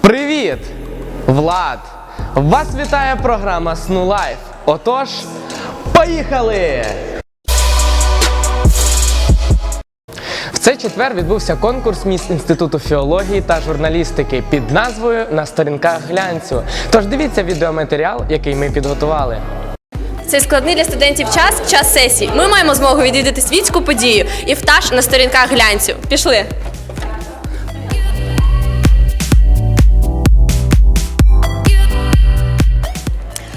Привіт! Влад! Вас вітає програма Сну Лайф. Отож, поїхали! В цей четвер відбувся конкурс міс Інституту філології та журналістики під назвою На сторінках глянцю. Тож дивіться відеоматеріал, який ми підготували. Цей складний для студентів час час сесій. Ми маємо змогу відвідати світську подію і втаж на сторінках глянцю. Пішли.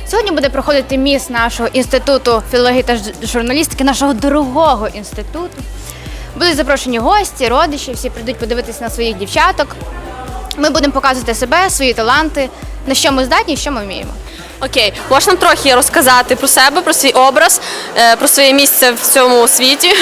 Сьогодні буде проходити міс нашого інституту філології та журналістики, нашого дорогого інституту. Будуть запрошені гості, родичі, всі прийдуть подивитися на своїх дівчаток. Ми будемо показувати себе, свої таланти, на що ми здатні що ми вміємо. Окей, можеш нам трохи розказати про себе, про свій образ, е, про своє місце в цьому світі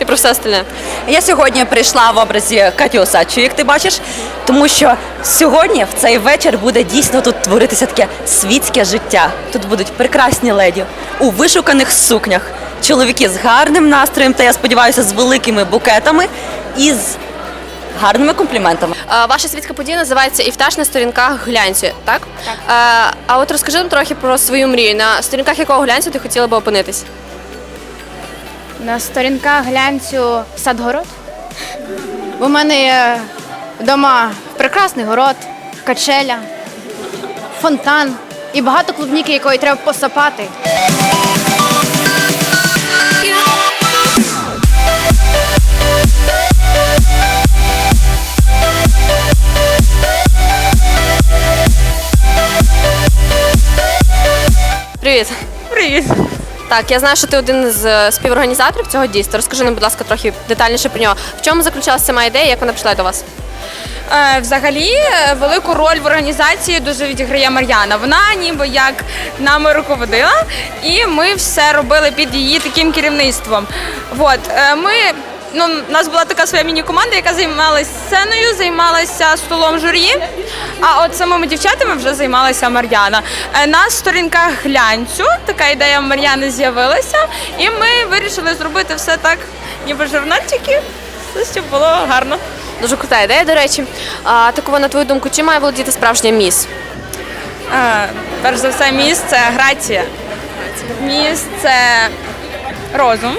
і про все остальне. Я сьогодні прийшла в образі Каті Осадчої, як ти бачиш, тому що сьогодні в цей вечір буде дійсно тут творитися таке світське життя. Тут будуть прекрасні леді у вишуканих сукнях, чоловіки з гарним настроєм, та я сподіваюся, з великими букетами і з гарними компліментами. Е, Ваша світська подія називається І втаж на сторінках глянцю, так? Так. А от розкажи нам трохи про свою мрію. На сторінках якого глянцю ти хотіла би опинитись? На сторінках глянцю садгород. У мене є вдома прекрасний город, качеля, фонтан і багато клубніки, якої треба посапати. Так, я знаю, що ти один з е, співорганізаторів цього дійства. Розкажи нам, будь ласка, трохи детальніше про нього. В чому заключалася сама ідея, як вона прийшла до вас? Е, Взагалі е, велику роль в організації дуже відіграє Мар'яна. Вона ніби як нами руководила, і ми все робили під її таким керівництвом. От ми. Ну, у нас була така своя міні-команда, яка займалася сценою, займалася столом журі. А от самими дівчатами вже займалася Мар'яна. Е, На сторінках глянцю така ідея Мар'яни з'явилася, і ми вирішили зробити все так, ніби журнальчики, щоб було гарно. Дуже крута ідея, до речі. А такого, на твою думку, чим має володіти справжня міс? Е, Перш за все, міст це грація. Міст це розум,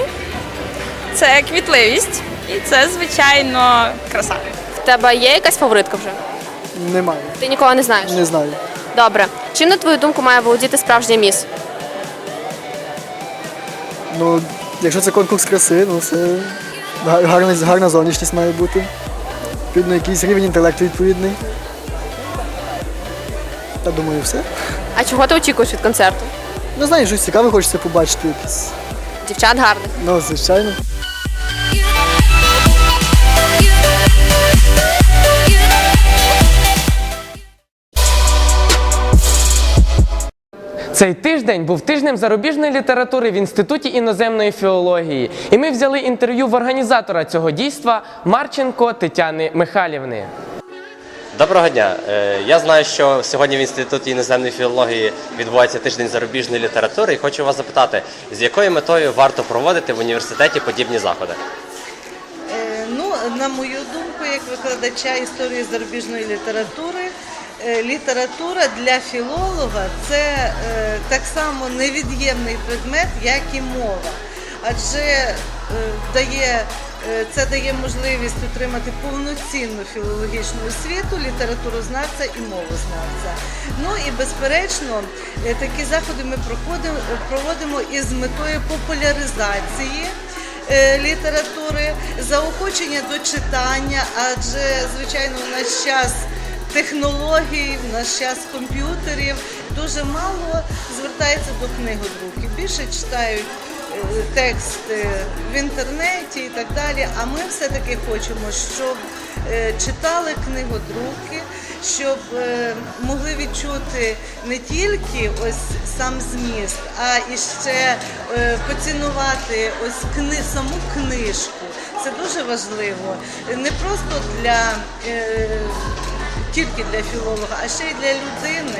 це квітливість і це, звичайно, краса. В тебе є якась фаворитка вже? Немає, Ти нікого не знаєш? не знаю. Добре. Чим, на твою думку, має володіти справжня міс? Ну, якщо це конкурс краси, ну це гар- гарна, гарна зовнішність має бути. Відповідно, якийсь рівень інтелекту відповідний. Та думаю, все. А чого ти очікуєш від концерту? Не знаю, щось цікаве хочеться побачити якесь. Дівчат гарних. Ну, звичайно. Цей тиждень був тижнем зарубіжної літератури в Інституті іноземної філології. І ми взяли інтерв'ю в організатора цього дійства Марченко Тетяни Михайлівни. Доброго дня. Е, Я знаю, що сьогодні в Інституті іноземної філології відбувається тиждень зарубіжної літератури, і хочу вас запитати, з якою метою варто проводити в університеті подібні заходи? На мою думку, як викладача історії зарубіжної літератури, е, література для філолога це е, так само невід'ємний предмет, як і мова. Адже е, дає, це дає можливість отримати повноцінну філологічну освіту, літературознавця і мовознавця. Ну і безперечно, такі заходи ми проводимо із метою популяризації літератури, заохочення до читання, адже звичайно в наш час технологій, в наш час комп'ютерів дуже мало звертається до книгодруків. Більше читають е, тексти в інтернеті і так далі. А ми все-таки хочемо, щоб е, читали книгодруки, щоб е, могли відчути не тільки ось сам зміст, а і ще е, поцінувати ось кни, саму книжку. Це дуже важливо. Не просто для. Е, тільки для філолога, а ще й для людини,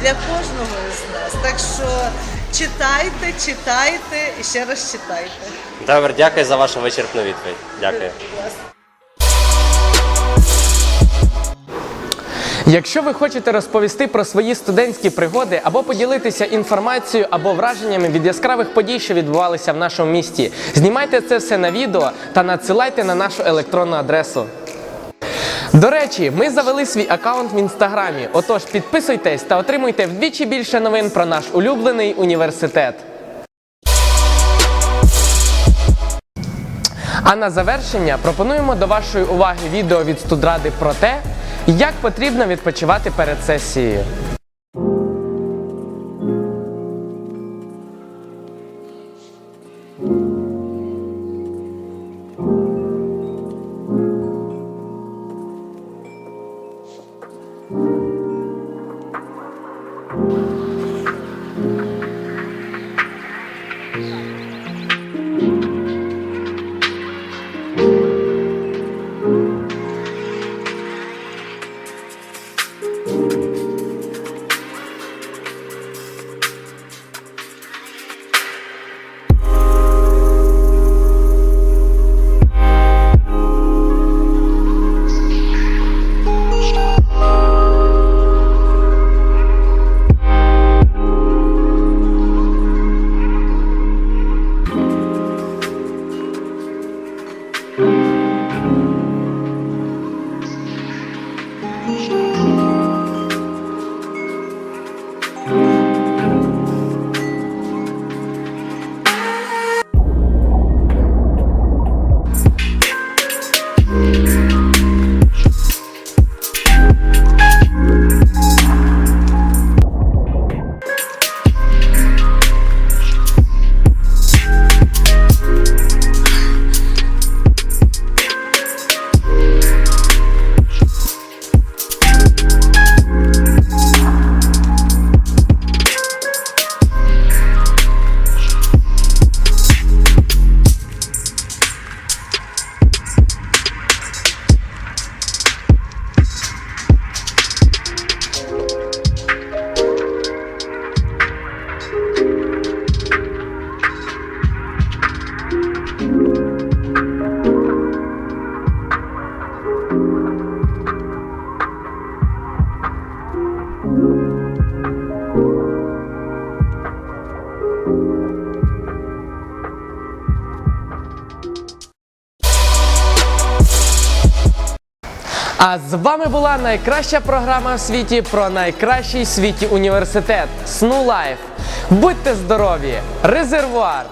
для кожного з нас. Так що читайте, читайте і ще раз читайте. Добре, дякую за вашу вичерпну відповідь. Дякую. Якщо ви хочете розповісти про свої студентські пригоди або поділитися інформацією або враженнями від яскравих подій, що відбувалися в нашому місті, знімайте це все на відео та надсилайте на нашу електронну адресу. До речі, ми завели свій аккаунт в інстаграмі. Отож, підписуйтесь та отримуйте вдвічі більше новин про наш улюблений університет. А на завершення пропонуємо до вашої уваги відео від студради про те, як потрібно відпочивати перед сесією. А з вами була найкраща програма в світі про найкращий в світі університет Сну Лайф. Будьте здорові! Резервуар!